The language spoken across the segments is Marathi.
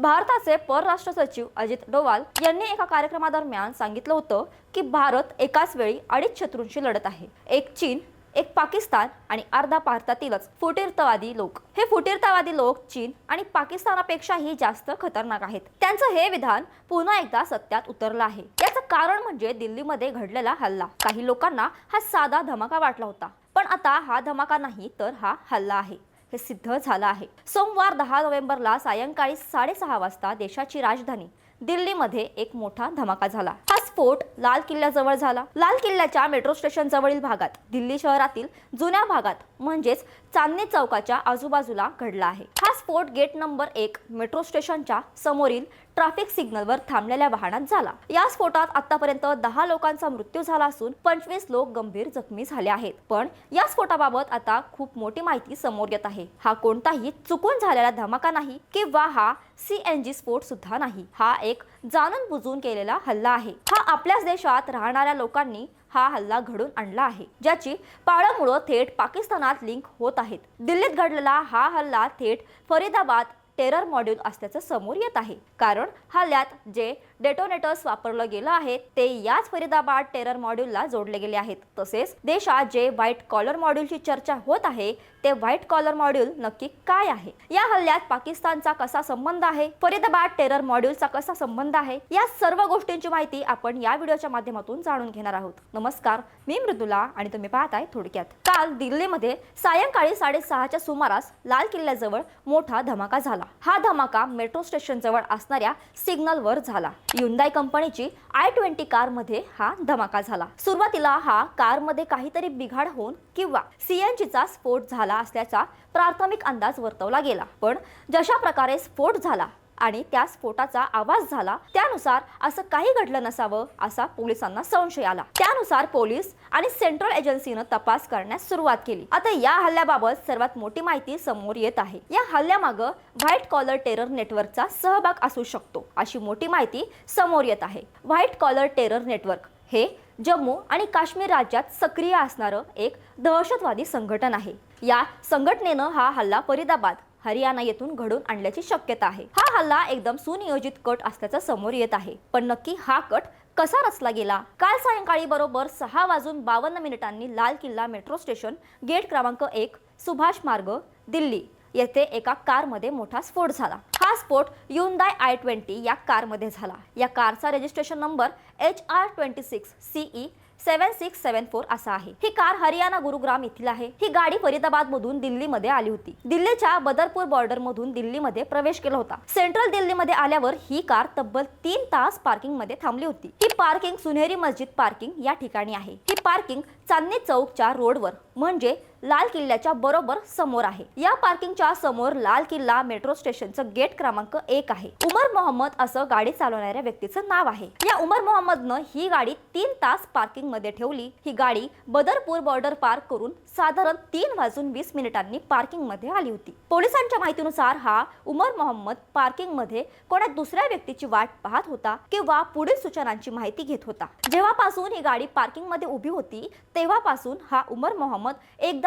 भारताचे परराष्ट्र सचिव अजित डोवाल यांनी एका कार्यक्रमादरम्यान सांगितलं होतं की भारत एकाच वेळी अडीच शत्रूंशी लढत आहे. एक चीन एक पाकिस्तान आणि अर्धा भारतातीलच फुटीरतावादी लोक. हे फुटीरतावादी लोक चीन आणि पाकिस्तानापेक्षाही जास्त खतरनाक आहेत. त्यांचं हे विधान पुन्हा एकदा सत्यात उतरलं आहे. याचं कारण म्हणजे दिल्लीमध्ये घडलेला हल्ला. काही लोकांना हा साधा धमाका वाटला होता. पण आता हा धमाका नाही तर हा हल्ला आहे. हे सिद्ध झालं आहे. सोमवार दहा नोव्हेंबरला सायंकाळी साडेसहा वाजता देशाची राजधानी दिल्लीमध्ये एक मोठा धमाका झाला. हा स्फोट लाल किल्ल्याजवळ झाला. लाल किल्ल्याच्या मेट्रो स्टेशन जवळील भागात दिल्ली शहरातील जुन्या भागात म्हणजेच चांदणी चौकाच्या आजूबाजूला घडला आहे. हा स्फोट गेट नंबर एक मेट्रो स्टेशनच्या समोरील ट्रॅफिक सिग्नलवर थांबलेल्या वाहनात झाला. या स्फोटात आतापर्यंत दहा लोकांचा मृत्यू झाला असून पंचवीस लोक गंभीर जखमी झाले आहेत. पण या स्फोटाबाबत आता खूप मोठी माहिती समोर येत आहे. हा कोणताही चुकून झालेला धमाका नाही किंवा हा सी एन जी स्फोट सुद्धा नाही. हा एक जाणून बुजून केलेला हल्ला आहे. हा आपल्याच देशात राहणाऱ्या लोकांनी हा हल्ला घडून आणला आहे ज्याची पाळमुळं थेट पाकिस्तानात लिंक होत आहेत. दिल्लीत घडलेला हा हल्ला थेट फरीदाबाद टेरर मॉड्यूल असल्याचं समोर येत आहे. कारण हल्ल्यात जे डेटोनेटर्स वापरलं गेलं आहे ते याच फरीदाबाद टेरर मॉड्यूलला जोडले गेले आहेत. तसेच देशात जे व्हाईट कॉलर मॉड्यूलची चर्चा होत आहे ते व्हाईट कॉलर मॉड्यूल नक्की काय आहे? या हल्ल्यात पाकिस्तानचा कसा संबंध आहे? फरीदाबाद टेरर मॉड्यूलचा कसा संबंध आहे? या सर्व गोष्टींची माहिती आपण या व्हिडिओच्या माध्यमातून जाणून घेणार आहोत. नमस्कार मी मृदुला आणि तुम्ही पाहताय थोडक्यात. काल दिल्लीमध्ये सायंकाळी साडेसहाच्या सुमारास लाल किल्ल्याजवळ मोठा धमाका झाला. हा धमाका मेट्रो स्टेशनजवळ असणाऱ्या सिग्नलवर झाला. युंदाय कंपनीची आय ट्वेंटी कारमध्ये हा धमाका झाला. सुरुवातीला हा कारमध्ये काहीतरी बिघाड होऊन किंवा सीएनजीचा स्फोट झाला असल्याचा प्राथमिक अंदाज वर्तवला गेला. पण जशा प्रकारे स्फोट झाला आणि त्या स्फोटाचा आवाज झाला. त्यानुसार असं काही घडलं नसावं असा पोलिसांना संशय आला. त्यानुसार पोलीस आणि सेंट्रल एजन्सीनं तपास करण्यास सुरुवात केली. आता या हल्ल्याबाबत सर्वात मोठी माहिती समोर येत आहे. या हल्ल्यामागं व्हाईट कॉलर टेरर नेटवर्कचा सहभाग असू शकतो अशी मोठी माहिती समोर येत आहे. व्हाईट कॉलर टेरर नेटवर्क हे जम्मू आणि काश्मीर राज्यात सक्रिय असणारं एक दहशतवादी संघटन आहे. या संघटनेनं हा हल्ला फरीदाबाद हरियाणा येथून घडून आणल्याची शक्यता आहे. हा हल्ला एकदम सुनियोजित कट असल्याचं समोर येत आहे. पण नक्की हा कट कसा रचला गेला? काल सायंकाळी बरोबर सहा वाजून बावन्न मिनिटांनी लाल किल्ला मेट्रो स्टेशन गेट क्रमांक एक सुभाष मार्ग दिल्ली येथे एका कारमध्ये मोठा स्फोट झाला. हा स्फोट युंदाय आय ट्वेंटी या कारमध्ये झाला. या कारचा registration number H R twenty six C E seven six seven four असा आहे. ही कार हरियाणा गुरुग्राम येथील आहे. ही गाडी फरीदाबाद मधून दिल्लीमध्ये आली होती. दिल्लीच्या बदरपूर बॉर्डर मधून दिल्लीमध्ये प्रवेश केला होता. सेंट्रल दिल्लीमध्ये आल्यावर ही कार तब्बल तीन तास पार्किंगमध्ये थांबली होती. ही पार्किंग सुनेरी मस्जिद पार्किंग या ठिकाणी आहे. ही पार्किंग चांदणी चौकच्या रोडवर म्हणजे लाल किल्ल्याच्या बरोबर समोर आहे. या पार्किंगच्या समोर लाल किल्ला मेट्रो स्टेशनचं गेट क्रमांक एक आहे. उमर मोहम्मद असं गाडी चालवणाऱ्या व्यक्तीचं नाव आहे. या उमर मोहम्मदनं ही गाडी तीन तास पार्किंगमध्ये ठेवली. ही गाडी बदरपूर बॉर्डर पार्क करून साधारण तीन वाजून वीस मिनिटांनी पार्किंगमध्ये आली होती. पोलिसांच्या माहितीनुसार हा उमर मोहम्मद पार्किंगमध्ये कोणा दुसऱ्या व्यक्तीची वाट पाहत होता किंवा पुढील सूचनांची माहिती घेत होता. जेव्हापासून ही गाडी पार्किंगमध्ये उभी होती तेव्हापासून हा उमर मोहम्मद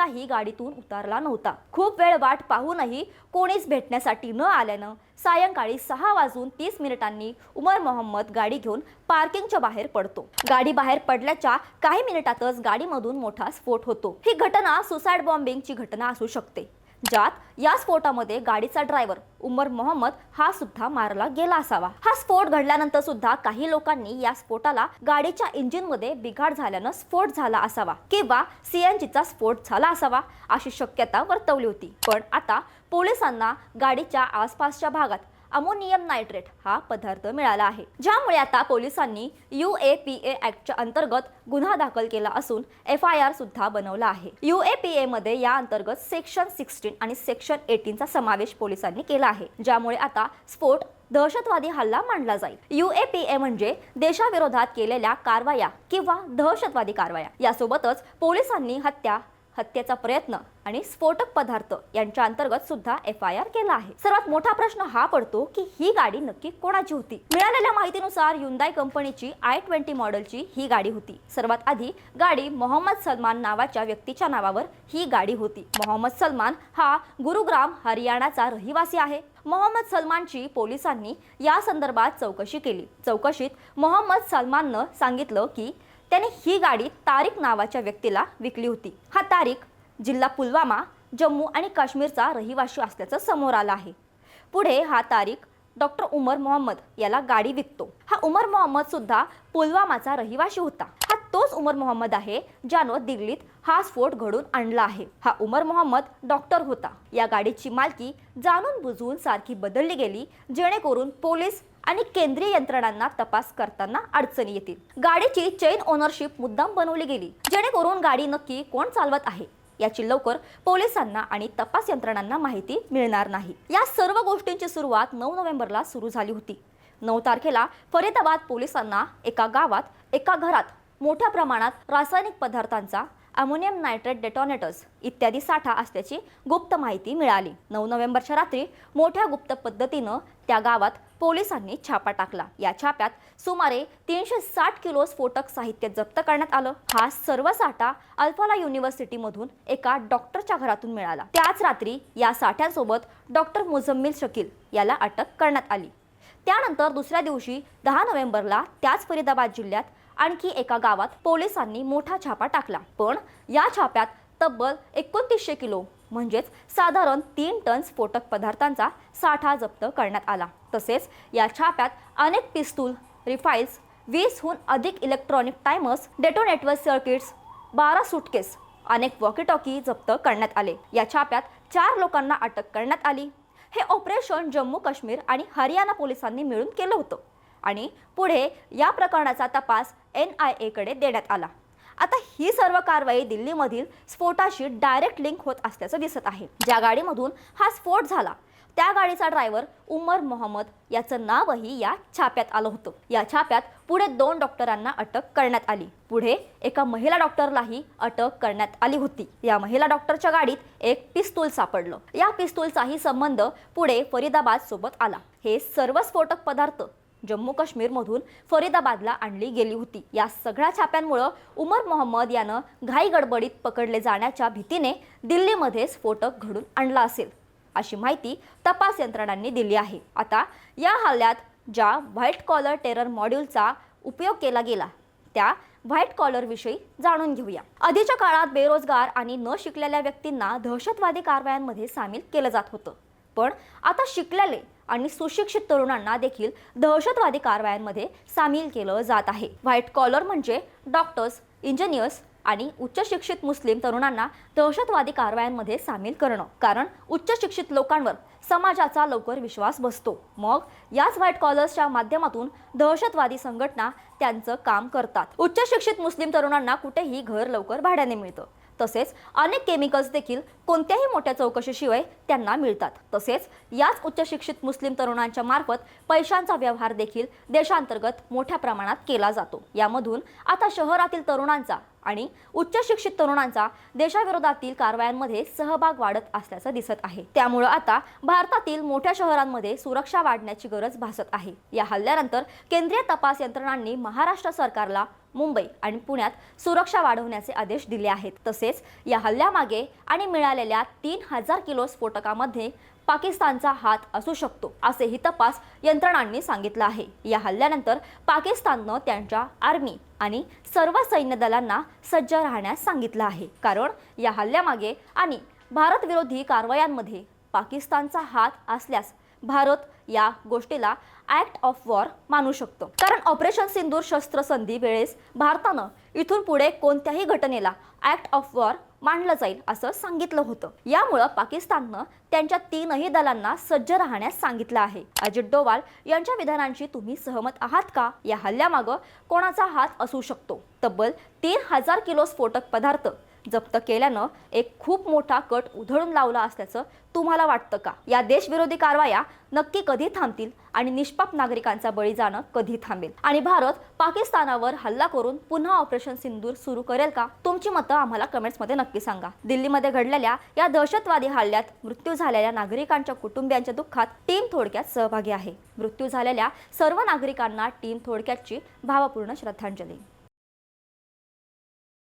एकदाही गाडीतून उतरला नव्हता. खूप वेळ वाट पाहूनही कोणीच भेटण्यासाठी न आल्यानं सायंकाळी सहा वाजून तीस मिनिटांनी उमर मोहम्मद गाडी घेऊन पार्किंगच्या बाहेर पडतो. गाडी बाहेर पडल्याच्या काही मिनिटातच गाडीमधून मोठा स्फोट होतो. ही घटना सुसाईड बॉम्बिंगची घटना असू शकते. ज्यात या स्फोटामध्ये गाडीचा ड्रायव्हर उमर मोहम्मद हा सुद्धा मारला गेला असावा. हा स्फोट घडल्यानंतर सुद्धा काही लोकांनी या स्फोटाला गाडीच्या इंजिनमध्ये बिघाड झाल्यानं स्फोट झाला असावा किंवा सीएनजीचा स्फोट झाला असावा अशी शक्यता वर्तवली होती. पण आता पोलिसांना गाडीच्या आसपासच्या भागात अमोनियम नायट्रेट हा पदार्थ मिळाला आहे ज्यामुळे आता पोलिसांनी यू ए पी ए ऍक्टच्या अंतर्गत गुन्हा दाखल केला असून एफ आय आर सुद्धा बनवला आहे. यू ए पी ए मध्ये या अंतर्गत सेक्शन सिक्स्टीन आणि सेक्शन एटीनचा समावेश पोलिसांनी केला आहे ज्यामुळे आता स्फोट दहशतवादी हल्ला मानला जाईल. यू ए पी ए म्हणजे देशाविरोधात केलेल्या कारवाया किंवा दहशतवादी कारवाया यासोबतच पोलिसांनी हत्या हत्येचा प्रयत्न आणि स्फोटक पदार्थ यांच्या अंतर्गत सुद्धा एफ आय आर केला आहे. सर्वात मोठा प्रश्न हा पडतो की ही गाडी नक्की कोणाची होती? मिळालेल्या माहितीनुसार युंदाय कंपनीची आय ट्वेंटी मॉडेलची ही गाडी होती. सर्वात आधी गाडी मोहम्मद सलमान नावाच्या व्यक्तीच्या नावावर ही गाडी होती. मोहम्मद सलमान हा गुरुग्राम हरियाणाचा रहिवासी आहे. मोहम्मद सलमानची पोलिसांनी या संदर्भात चौकशी केली. चौकशीत मोहम्मद सलमाननं सांगितलं की त्याने ही गाडी तारिक नावाच्या व्यक्तीला विकली होती. हा तारिक जिल्हा पुलवामा जम्मू आणि काश्मीरचा रहिवाशी असल्याचं समोर आलं आहे. पुढे हा तारिक डॉक्टर उमर मोहम्मद याला गाडी विकतो. हा उमर मोहम्मद सुद्धा पुलवामाचा रहिवाशी होता. हा तोच उमर मोहम्मद आहे ज्यानं दिल्लीत हा स्फोट घडून आणला आहे. हा उमर मोहम्मद डॉक्टर होता. या गाडीची मालकी जाणून बुजवून सारखी बदलली गेली जेणेकरून पोलीस आणि केंद्रीय यंत्रणांना तपास करताना अडचणी येतील. गाडीची चेन ओनरशिप मुद्दाम बनवली गेली. जेणेकरून गाडी नक्की कोण चालवत आहे? याची लवकर पोलिसांना आणि तपास यंत्रणांना माहिती मिळणार नाही. या सर्व गोष्टींची सुरुवात नऊ नोव्हेंबरला सुरू झाली होती. नऊ तारखेला फरीदाबाद पोलिसांना एका गावात एका घरात मोठ्या प्रमाणात रासायनिक पदार्थांचा अमोनियम नायट्रेट डेटॉनेटर्स इत्यादी साठा असल्याची गुप्त माहिती मिळाली. नऊ नोव्हेंबरच्या रात्री मोठ्या गुप्त पद्धतीनं त्या गावात पोलिसांनी छापा टाकला. या छाप्यात सुमारे तीनशे साठ किलो स्फोटक साहित्य जप्त करण्यात आलं. हा सर्व साठा अल्फाला युनिव्हर्सिटीमधून एका डॉक्टरच्या घरातून मिळाला. त्याच रात्री या साठ्यांसोबत डॉक्टर मुझम्मिल शकील याला अटक करण्यात आली. त्यानंतर दुसऱ्या दिवशी दहा नोव्हेंबरला त्याच फरीदाबाद जिल्ह्यात आणखी एका गावात पोलिसांनी मोठा छापा टाकला. पण या छाप्यात तब्बल एकोणतीसशे किलो म्हणजेच साधारण तीन टन स्फोटक पदार्थांचा साठा जप्त करण्यात आला. तसेच या छाप्यात अनेक पिस्तूल रिफाईल्स वीसहून अधिक इलेक्ट्रॉनिक टायमर्स डेटोनेटवर सर्किट्स बारा सुटकेस अनेक वॉकीटॉकी जप्त करण्यात आले. या छाप्यात चार लोकांना अटक करण्यात आली. हे ऑपरेशन जम्मू काश्मीर आणि हरियाणा पोलिसांनी मिळून केलं होतं आणि पुढे या प्रकरणाचा तपास एन आय एकडे देण्यात आला. आता ही सर्व कारवाई दिल्लीमधील स्फोटाशी डायरेक्ट लिंक होत असल्याचं दिसत आहे. ज्या गाडीमधून हा स्फोट झाला त्या गाडीचा ड्रायव्हर उमर मोहम्मद याचं नावही या छाप्यात आलं होतं. या छाप्यात पुढे दोन डॉक्टरांना अटक करण्यात आली. पुढे एका महिला डॉक्टरलाही अटक करण्यात आली होती. या महिला डॉक्टरच्या गाडीत एक पिस्तूल सापडलं. या पिस्तूलचाही संबंध पुढे फरीदाबाद सोबत आला. हे सर्व स्फोटक पदार्थ जम्मू काश्मीरमधून फरीदाबादला आणली गेली होती. या सगळ्या छाप्यांमुळं उमर मोहम्मद यानं घाई गडबडीत पकडले जाण्याच्या भीतीने दिल्लीमध्ये स्फोटक घडून आणला असेल. अशी माहिती तपास यंत्रणांनी दिली आहे. आता या हल्ल्यात ज्या व्हाईट कॉलर टेरर मॉड्यूलचा उपयोग केला गेला त्या व्हाईट कॉलरविषयी जाणून घेऊया. आधीच्या काळात बेरोजगार आणि न शिकलेल्या व्यक्तींना दहशतवादी कारवायांमध्ये सामील केलं जात होतं. पण आता शिकलेले आणि सुशिक्षित तरुणांना देखील दहशतवादी कारवायांमध्ये सामील केलं जात आहे. व्हाईट कॉलर म्हणजे डॉक्टर्स इंजिनियर्स आणि उच्च शिक्षित मुस्लिम तरुणांना दहशतवादी कारवायांमध्ये सामील करणं. कारण उच्च शिक्षित लोकांवर समाजाचा लवकर विश्वास बसतो. मग याच व्हाईट कॉलर्सच्या माध्यमातून दहशतवादी संघटना त्यांचं काम करतात. उच्च शिक्षित मुस्लिम तरुणांना कुठेही घर लवकर भाड्याने मिळतं. तसेच अनेक केमिकल्स देखील कोणत्याही मोठ्या चौकशीशिवाय त्यांना मिळतात. तसेच याच उच्च शिक्षित मुस्लिम तरुणांच्या मार्फत पैशांचा व्यवहार देखील देशांतर्गत मोठ्या प्रमाणात केला जातो. यामधून आता शहरातील तरुणांचा आणि उच्च शिक्षित तरुणांचा देशाविरोधातील कारवायांमध्ये सहभाग वाढत असल्याचं दिसत आहे. त्यामुळं आता भारतातील मोठ्या शहरांमध्ये सुरक्षा वाढण्याची गरज भासत आहे. या हल्ल्यानंतर केंद्रीय तपास यंत्रणांनी महाराष्ट्र सरकारला मुंबई आणि पुण्यात सुरक्षा वाढवण्याचे आदेश दिले आहेत. तसेच या हल्ल्यामागे आणि मिळालेल्या तीन हजार किलो स्फोटकामध्ये पाकिस्तानचा हात असू शकतो असेही तपास यंत्रणांनी सांगितलं आहे. या हल्ल्यानंतर पाकिस्ताननं त्यांच्या आर्मी आणि सर्व सैन्य दलांना सज्ज राहण्यास सांगितलं आहे. कारण या हल्ल्यामागे आणि भारतविरोधी कारवायांमध्ये पाकिस्तानचा हात असल्यास भारत या गोष्टीला ॲक्ट ऑफ वॉर मानू शकतो. कारण ऑपरेशन सिंदूर शस्त्रसंधी वेळेस भारतानं इथून पुढे कोणत्याही घटनेला ॲक्ट ऑफ वॉर मानलं जाईल असं सांगितलं होतं. यामुळं पाकिस्ताननं त्यांच्या तीनही दलांना सज्ज राहण्यास सांगितलं आहे. अजित डोवाल यांच्या विधानांशी तुम्ही सहमत आहात का? या हल्ल्यामागं कोणाचा हात असू शकतो? तब्बल तीन हजार किलो स्फोटक पदार्थ जप्त केल्यानं एक खूप मोठा कट उधळून लावला असल्याचं तुम्हाला वाटतं का? या देशविरोधी कारवाया नक्की कधी थांबतील आणि निष्पाप नागरिकांचा बळी जाणं कधी थांबेल? आणि भारत पाकिस्तानावर हल्ला करून पुन्हा ऑपरेशन सिंदूर सुरू करेल का? तुमची मतं आम्हाला कमेंट्समध्ये नक्की सांगा. दिल्लीमध्ये घडलेल्या या दहशतवादी हल्ल्यात मृत्यू झालेल्या नागरिकांच्या कुटुंबियांच्या दुःखात टीम थोडक्यात सहभागी आहे. मृत्यू झालेल्या सर्व नागरिकांना टीम थोडक्यातची भावपूर्ण श्रद्धांजली.